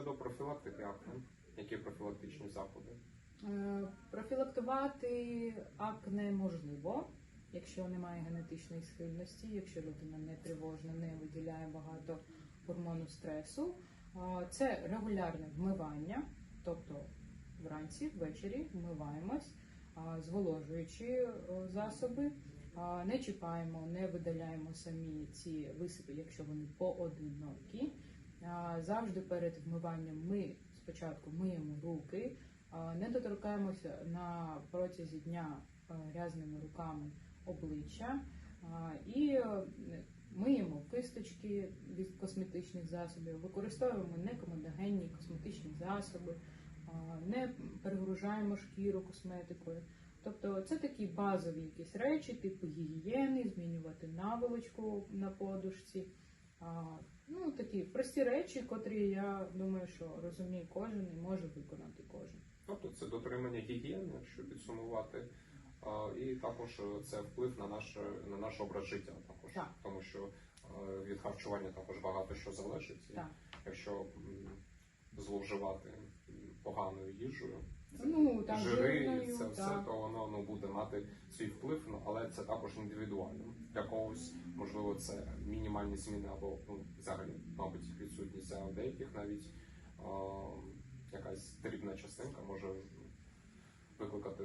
щодо профілактики акне, які профілактичні заходи? Е, Профілактувати акне можливо, якщо немає генетичної схильності, якщо людина не тривожна, не виділяє багато гормону стресу. Це регулярне вмивання, тобто вранці, ввечері вмиваємось, е, засоби. Не чіпаємо, не видаляємо самі ці висипи, якщо вони поодинокі. Завжди перед вмиванням ми спочатку миємо руки, не доторкаємося на протязі дня грязними руками обличчя і е, миємо кисточки від косметичних засобів, використовуємо некомедогенні косметичні засоби, не перегружаємо шкіру косметикою. Тобто це такі базові якісь речі, типу гігієни, змінювати наволочку на подушці. Ну, такі прості речі, котрі я думаю, що розуміє кожен і може виконати кожен. Тобто це дотримання гігієни, якщо підсумувати, і також це вплив на наш на наш образ життя, також Так. тому що від харчування також багато що залежить. Так. Якщо зловживати поганою їжею, Ну, там жири, жирною, це все, так. то воно ну, буде мати свій вплив, ну, але це також індивідуально. Для когось, можливо, це мінімальні зміни або ну, взагалі, мабуть, відсутність, а у деяких навіть е, якась дрібна частинка може викликати